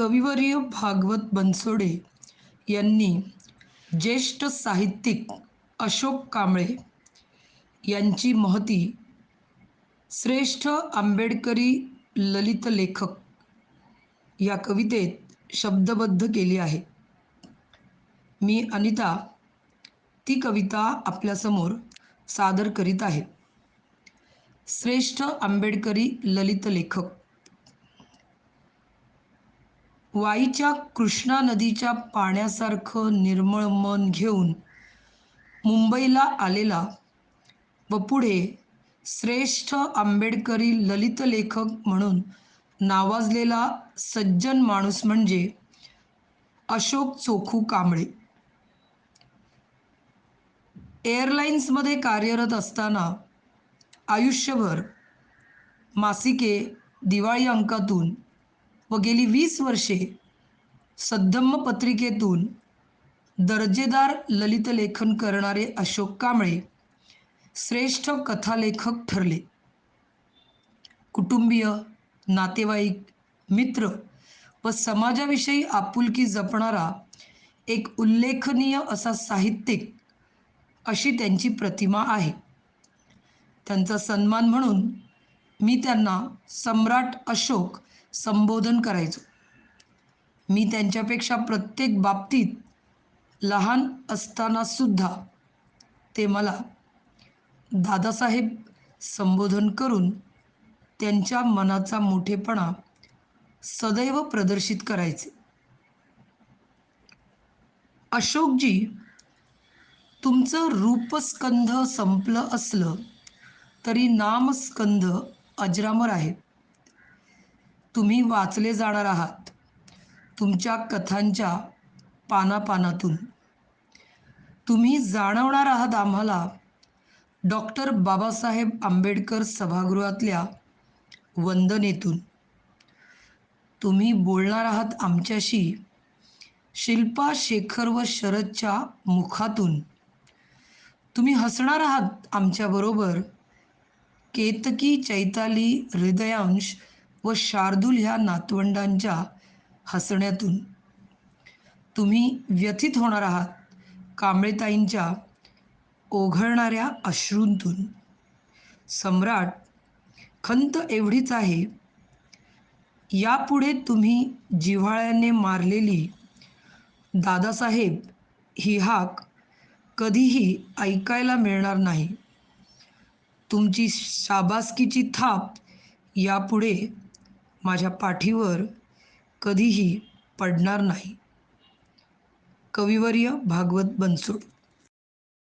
कविवर्य भागवत बनसोडे यांनी ज्येष्ठ साहित्यिक अशोक कांबळे यांची महती श्रेष्ठ आंबेडकरी ललित लेखक या कवितेत शब्दबद्ध केली आहे. मी अनिता ती कविता आपल्यासमोर सादर करीत आहे. श्रेष्ठ आंबेडकरी ललित लेखक वाईच्या कृष्णा नदीच्या पाण्यासारखं निर्मळ मन घेऊन मुंबईला आलेला व पुढे श्रेष्ठ आंबेडकरी ललित लेखक म्हणून नावाजलेला सज्जन माणूस म्हणजे अशोक चोखू कांबळे. एअरलाइन्समध्ये कार्यरत असताना आयुष्यभर मासिके दिवाळी अंकातून व गेली वीस वर्षे सद्धम्म पत्रिकेतून दर्जेदार ललित लेखन करणारे अशोक कांबळे श्रेष्ठ कथालेखक ठरले. कुटुंबीय नातेवाईक मित्र व समाजाविषयी आपुलकी जपणारा एक उल्लेखनीय असा साहित्यिक अशी त्यांची प्रतिमा आहे. त्यांचा सन्मान म्हणून मी त्यांना सम्राट अशोक संबोधन करायचो. मी त्यांच्यापेक्षा प्रत्येक बाबतीत लहान असतानासुद्धा ते मला दादासाहेब संबोधन करून त्यांच्या मनाचा मोठेपणा सदैव प्रदर्शित करायचे. अशोकजी तुमचं रूपस्कंध संपलं असलं तरी नामस्कंध अजरामर आहे. तुम्ही वाचले जाणार आहात. तुमच्या कथांच्या पानापानातून. तुम्ही जाणवणार आहात आम्हाला. डॉक्टर बाबासाहेब आंबेडकर सभागृहातल्या वंदनेतून. तुम्ही बोलणार आहात आमच्याशी शिल्पा शेखर व शरदच्या मुखातून. तुम्ही हसणार आहात आमच्याबरोबर केतकी चैताली हृदयांश व शार्दूल ह्या नातवंडांच्या हसण्यातून. तुम्ही व्यथित होणार आहात कांबळेताईंच्या ओघळणाऱ्या अश्रूंतून. सम्राट खंत एवढीच आहे. यापुढे तुम्ही जिव्हाळ्याने मारलेली दादासाहेब ही हाक कधीही ऐकायला मिळणार नाही. तुमची शाबासकीची थाप यापुढे माझ्या पाठीवर कधीही पडणार नाही. कविवर्य भागवत बनसोड.